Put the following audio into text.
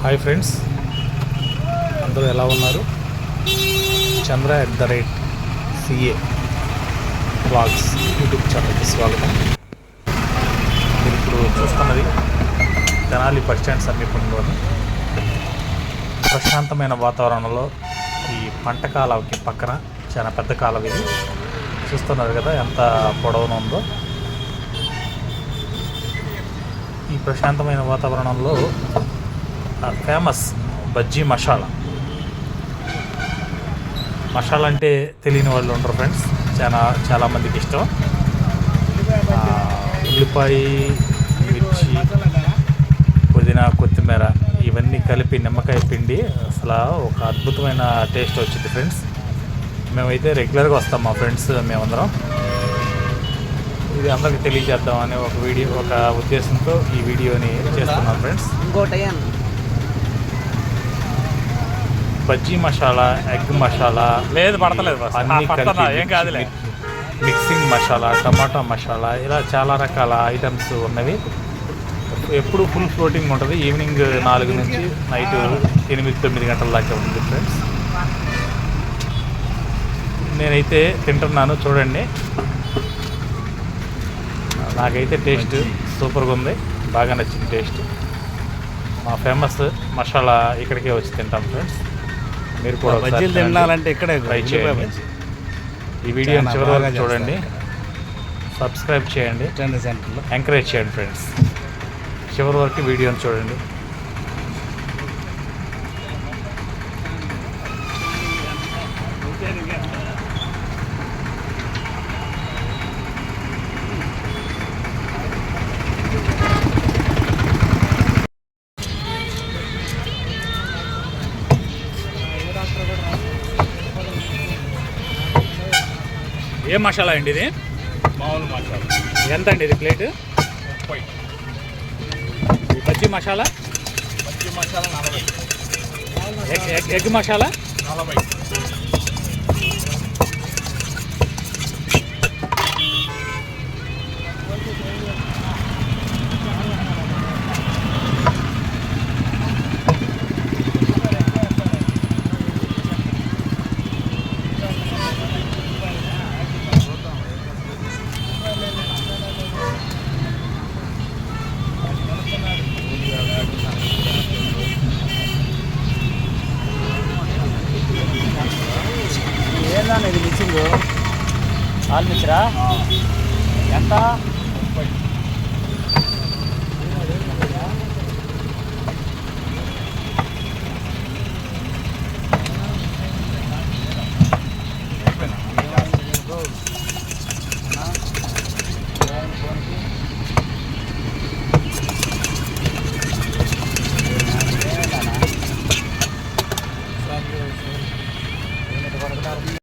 Hi friends. అందరూ ఎలా ఉన్నారు? Chandra at the rate CA blogs YouTube ఛానల్కి స్వాగతం. మీరు ఇప్పుడు చూస్తున్నది తెనాలి బస్ స్టాండ్ సమీపంలోని ప్రశాంతమైన వాతావరణంలో ఈ పంట కాలవకి పక్కన చాలా పెద్ద కాలం ఇది. చూస్తున్నారు కదా ఎంత పొడవున ఉందో. ఈ ప్రశాంతమైన వాతావరణంలో ఫేమస్ బజ్జీ మసాలా. మసాలా అంటే తెలియని వాళ్ళు ఉండరు ఫ్రెండ్స్ చాలా చాలామందికి ఇష్టం. ఉల్లిపాయ మిర్చి పుదీనా కొత్తిమీర ఇవన్నీ కలిపి నిమ్మకాయ పిండి అసలు ఒక అద్భుతమైన టేస్ట్ వచ్చింది ఫ్రెండ్స్ మేమైతే రెగ్యులర్గా వస్తాం మా ఫ్రెండ్స్ మేమందరం. ఇది అందరికి తెలియజేద్దాం అనే ఒక వీడియో ఒక ఉద్దేశంతో ఈ వీడియోని చేస్తున్నాం ఫ్రెండ్స్ ఇంకోటి బజ్జీ మసాలా ఎగ్ మసాలా లేదు పడతలేదు బస్ పడుతున్నా ఏం కాదులే. మిక్స్- మిక్సింగ్ మసాలా టమాటా మసాలా ఇలా చాలా రకాల ఐటమ్స్ ఉన్నవి. ఎప్పుడు ఫుల్ ఫ్లోటింగ్ ఉంటుంది. ఈవినింగ్ నాలుగు నుంచి నైట్ ఎనిమిది తొమ్మిది గంటల దాకా ఉంది ఫ్రెండ్స్ నేనైతే తింటున్నాను చూడండి. నాకైతే టేస్ట్ సూపర్గా ఉంది. బాగా నచ్చింది టేస్ట్ మా ఫేమస్ మసాలా ఇక్కడికే వచ్చి తింటాం ఫ్రెండ్స్ మీరు కూడా బజ్జీలు. తినాలంటే ఇక్కడే ట్రై చేయండి. ఈ వీడియోని చాలా చివరి వరకు చూడండి. సబ్స్క్రైబ్ చేయండి. ఎంకరేజ్ చేయండి ఫ్రెండ్స్ చివరి వరకు వీడియోని చూడండి. ఏ మసాలా అండి ఇది? మామూలు మసాలా. ఎంత అండి ఇది ప్లేట్? ముప్పై. ఈ బజ్జీ మసాలా? పచ్చి మసాలా నలభై. Egg egg egg masala? నలభై. ఏందా ఇది మిక్సింగ్ ఆల్ మిక్సరా ఎంత?